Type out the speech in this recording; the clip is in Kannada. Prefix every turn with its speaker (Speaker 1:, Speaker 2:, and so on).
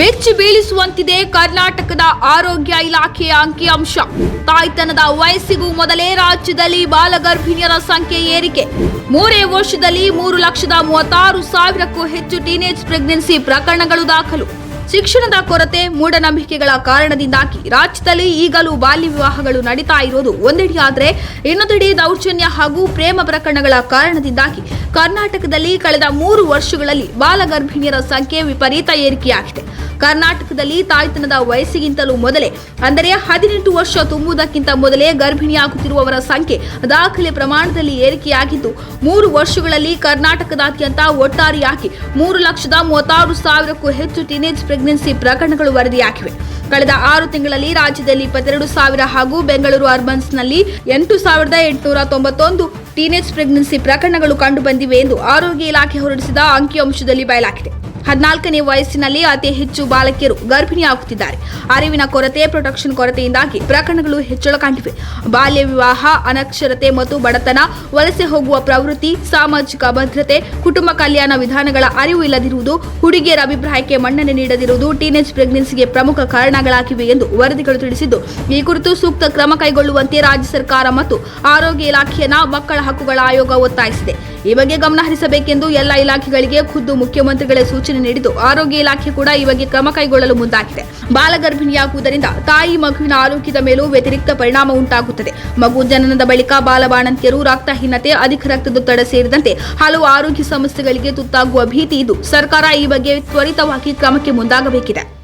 Speaker 1: ಬೆಚ್ಚಿ ಬೀಳಿಸುವಂತಿದೆ ಕರ್ನಾಟಕದ ಆರೋಗ್ಯ ಇಲಾಖೆಯ ಅಂಕಿಅಂಶ. ತಾಯ್ತನದ ವಯಸ್ಸಿಗೂ ಮೊದಲೇ ರಾಜ್ಯದಲ್ಲಿ ಬಾಲಗರ್ಭಿಣಿಯರ ಸಂಖ್ಯೆ ಏರಿಕೆ. ಮೂರೇ ವರ್ಷದಲ್ಲಿ ಮೂರು ಲಕ್ಷದ ಮೂವತ್ತಾರು ಸಾವಿರಕ್ಕೂ ಹೆಚ್ಚು ಟೀನೇಜ್ ಪ್ರೆಗ್ನೆನ್ಸಿ ಪ್ರಕರಣಗಳು ದಾಖಲು. ಶಿಕ್ಷಣದ ಕೊರತೆ ಮೂಢನಂಬಿಕೆಗಳ ಕಾರಣದಿಂದಾಗಿ ರಾಜ್ಯದಲ್ಲಿ ಈಗಲೂ ಬಾಲ್ಯ ವಿವಾಹಗಳು ನಡೀತಾ ಇರೋದು ಒಂದೆಡೆಯಾದರೆ ಇನ್ನೊಂದೆಡೆ ದೌರ್ಜನ್ಯ ಹಾಗೂ ಪ್ರೇಮ ಪ್ರಕರಣಗಳ ಕಾರಣದಿಂದಾಗಿ ಕರ್ನಾಟಕದಲ್ಲಿ ಕಳೆದ ಮೂರು ವರ್ಷಗಳಲ್ಲಿ ಬಾಲಗರ್ಭಿಣಿಯರ ಸಂಖ್ಯೆ ವಿಪರೀತ ಏರಿಕೆಯಾಗಿದೆ. ಕರ್ನಾಟಕದಲ್ಲಿ ತಾಯ್ತನದ ವಯಸ್ಸಿಗಿಂತಲೂ ಮೊದಲೇ, ಅಂದರೆ ಹದಿನೆಂಟು ವರ್ಷ ತುಂಬುವುದಕ್ಕಿಂತ ಮೊದಲೇ ಗರ್ಭಿಣಿಯಾಗುತ್ತಿರುವವರ ಸಂಖ್ಯೆ ದಾಖಲೆ ಪ್ರಮಾಣದಲ್ಲಿ ಏರಿಕೆಯಾಗಿದ್ದು, ಮೂರು ವರ್ಷಗಳಲ್ಲಿ ಕರ್ನಾಟಕದಾದ್ಯಂತ ಒಟ್ಟಾರೆಯಾಗಿ ಮೂರು ಲಕ್ಷದ ಮೂವತ್ತಾರು ಸಾವಿರಕ್ಕೂ ಹೆಚ್ಚು ಟೀನೇಜ್ ಪ್ರೆಗ್ನೆನ್ಸಿ ಪ್ರಕರಣಗಳು ವರದಿಯಾಗಿವೆ. ಕಳೆದ ಆರು ತಿಂಗಳಲ್ಲಿ ರಾಜ್ಯದಲ್ಲಿ ಇಪ್ಪತ್ತೆರಡು ಸಾವಿರ ಹಾಗೂ ಬೆಂಗಳೂರು ಅರ್ಬನ್ಸ್ನಲ್ಲಿ ಎಂಟು ಸಾವಿರದ ಎಂಟುನೂರ ತೊಂಬತ್ತೊಂದು ಟೀನೇಜ್ ಪ್ರೆಗ್ನೆನ್ಸಿ ಪ್ರಕರಣಗಳು ಕಂಡುಬಂದಿವೆ ಎಂದು ಆರೋಗ್ಯ ಇಲಾಖೆ ಹೊರಡಿಸಿದ ಅಂಕಿಅಂಶದಲ್ಲಿ ಬಯಲಾಗಿದೆ. ಹದಿನಾಲ್ಕನೇ ವಯಸ್ಸಿನಲ್ಲಿ ಅತಿ ಹೆಚ್ಚು ಬಾಲಕಿಯರು ಗರ್ಭಿಣಿಯಾಗುತ್ತಿದ್ದಾರೆ. ಅರಿವಿನ ಕೊರತೆ, ಪ್ರೊಟೆಕ್ಷನ್ ಕೊರತೆಯಿಂದಾಗಿ ಪ್ರಕರಣಗಳು ಹೆಚ್ಚಳ ಕಂಡಿವೆ. ಬಾಲ್ಯ ವಿವಾಹ, ಅನಕ್ಷರತೆ ಮತ್ತು ಬಡತನ, ವಲಸೆ ಹೋಗುವ ಪ್ರವೃತ್ತಿ, ಸಾಮಾಜಿಕ ಭದ್ರತೆ, ಕುಟುಂಬ ಕಲ್ಯಾಣ ವಿಧಾನಗಳ ಅರಿವು ಇಲ್ಲದಿರುವುದು, ಹುಡುಗಿಯರ ಅಭಿಪ್ರಾಯಕ್ಕೆ ಮನ್ನಣೆ ನೀಡದಿರುವುದು ಟೀನೇಜ್ ಪ್ರೆಗ್ನೆನ್ಸಿಗೆ ಪ್ರಮುಖ ಕಾರಣಗಳಾಗಿವೆ ಎಂದು ವರದಿಗಳು ತಿಳಿಸಿದ್ದು, ಈ ಕುರಿತು ಸೂಕ್ತ ಕ್ರಮ ಕೈಗೊಳ್ಳುವಂತೆ ರಾಜ್ಯ ಸರ್ಕಾರ ಮತ್ತು ಆರೋಗ್ಯ ಇಲಾಖೆಯನ್ನ ಮಕ್ಕಳ ಹಕ್ಕುಗಳ ಆಯೋಗ ಒತ್ತಾಯಿಸಿದೆ. ಈ ಬಗ್ಗೆ ಗಮನಹರಿಸಬೇಕೆಂದು ಎಲ್ಲ ಇಲಾಖೆಗಳಿಗೆ ಖುದ್ದು ಮುಖ್ಯಮಂತ್ರಿಗಳೇ ಸೂಚನೆ ನೀಡಿದ್ದು, ಆರೋಗ್ಯ ಇಲಾಖೆ ಕೂಡ ಈ ಬಗ್ಗೆ ಕ್ರಮ ಕೈಗೊಳ್ಳಲು ಮುಂದಾಗಿದೆ. ಬಾಲಗರ್ಭಿಣಿಯಾಗುವುದರಿಂದ ತಾಯಿ ಮಗುವಿನ ಆರೋಗ್ಯದ ಮೇಲೂ ವ್ಯತಿರಿಕ್ತ ಪರಿಣಾಮ ಉಂಟಾಗುತ್ತದೆ. ಮಗು ಜನನದ ಬಳಿಕ ಬಾಲಬಾಣಂತಿಯರು ರಕ್ತಹೀನತೆ, ಅಧಿಕ ರಕ್ತದೊತ್ತಡ ಸೇರಿದಂತೆ ಹಲವು ಆರೋಗ್ಯ ಸಮಸ್ಯೆಗಳಿಗೆ ತುತ್ತಾಗುವ ಭೀತಿ ಇದು. ಸರ್ಕಾರ ಈ ಬಗ್ಗೆ ತ್ವರಿತವಾಗಿ ಕ್ರಮಕ್ಕೆ ಮುಂದಾಗಬೇಕಿದೆ.